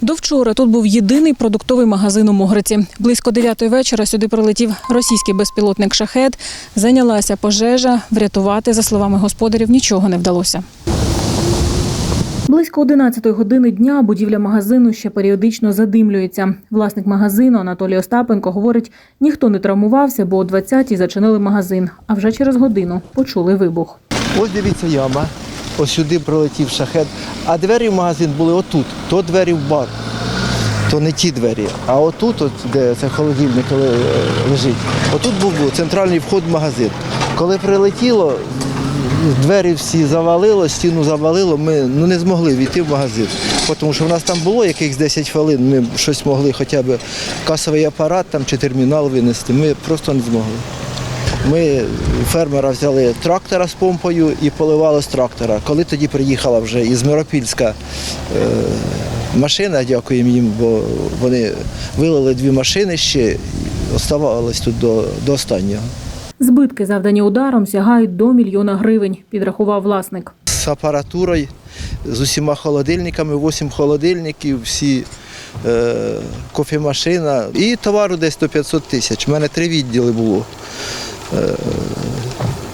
До вчора тут був єдиний продуктовий магазин у Могриці. Близько 9 вечора сюди прилетів російський безпілотник «Шахет». Зайнялася пожежа. Врятувати, за словами господарів, нічого не вдалося. Близько 11 години дня будівля магазину ще періодично задимлюється. Власник магазину Анатолій Остапенко говорить, ніхто не травмувався, бо о 20-й зачинили магазин, а вже через годину почули вибух. Ось дивіться яма. Ось сюди прилетів шахет. А двері в магазин були отут. То двері в бар. То не ті двері. А отут, от, де це холодильник е, лежить, отут був центральний вход в магазин. Коли прилетіло, двері всі завалило, стіну завалило, ми ну, не змогли війти в магазин. Тому що в нас там було якихось 10 хвилин, ми щось могли хоча б касовий апарат там, чи термінал винести. Ми просто не змогли. Ми фермера взяли трактора з помпою і поливали з трактора. Коли тоді приїхала вже із Миропільська е, машина, дякуємо їм, бо вони вилили дві машини ще і оставалось тут до, до останнього. Збитки, завдані ударом, сягають до мільйона гривень, підрахував власник. З апаратурою, з усіма холодильниками, 8 холодильників, всі е, кофемашина і товару десь до 500 тисяч. У мене три відділи було Е,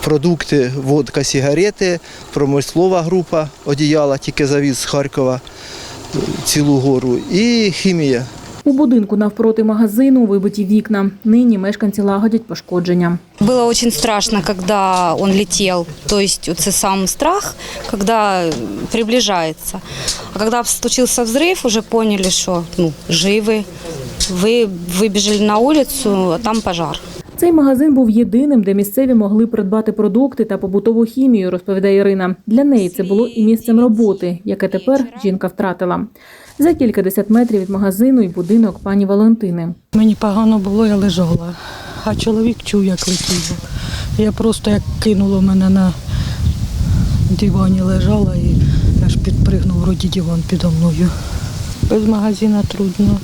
продукти, водка, сигарети, промислова група одіяла, тільки завіз з Харкова е, цілу гору, і хімія. У будинку навпроти магазину вибиті вікна. Нині мешканці лагодять пошкодження. Было очень страшно, когда он летел. То есть это сам страх, когда приближается. А когда случился взрыв, уже поняли, что ну, живы. Вы выбежали на улицу, а там пожар. Цей магазин був єдиним, де місцеві могли придбати продукти та побутову хімію, розповідає Ірина. Для неї це було і місцем роботи, яке тепер жінка втратила. За кількадесят метрів від магазину і будинок пані Валентини. Мені погано було, я лежала. А чоловік чув, як летіло. Я просто як кинуло мене на дивані лежала і аж підпригнув вроді диван підо мною. Без магазина трудно.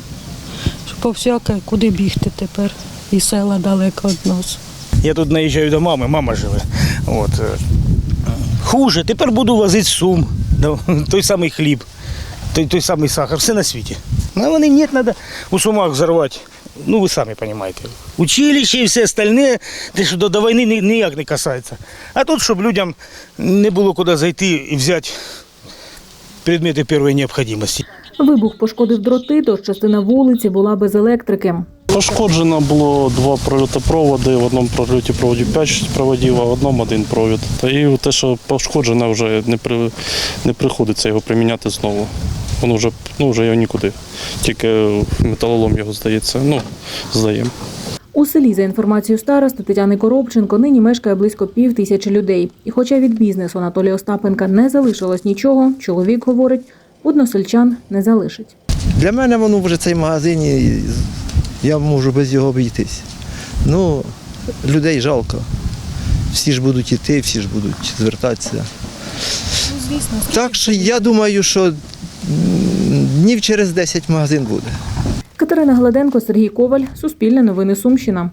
Що по всяке, куди бігти тепер? І села далеко від нас. Я тут наїжджаю до мами, мама живе. От. е, Хуже, тепер буду возити сум, той самий хліб, той, той самий сахар, все на світі. Ну, вони ні, треба у сумах взорвати. Ну, ви самі розумієте. Училище і все остальне, те, що до, до війни ніяк не касається. А тут, щоб людям не було куди зайти і взяти предмети першої необхідності. Вибух пошкодив дроти, тож частина вулиці була без електрики. Пошкоджено було два прольотопроводи, в одному прольоті проводів 5 проводів, а в одному один провід. Та і те, що пошкоджене, вже не, при, не приходиться його приміняти знову. Воно вже, ну, вже його нікуди. Тільки металолом його здається. Ну, здаємо. У селі, за інформацією старости Тетяни Коробченко, нині мешкає близько пів тисячі людей. І хоча від бізнесу Анатолія Остапенка не залишилось нічого, чоловік говорить, односельчан не залишить. Для мене воно вже цей магазин, я можу без його обійтись. Ну, людей жалко. Всі ж будуть йти, всі ж будуть звертатися. Так що я думаю, що днів через 10 магазин буде. Катерина Гладенко, Сергій Коваль, Суспільне новини Сумщина.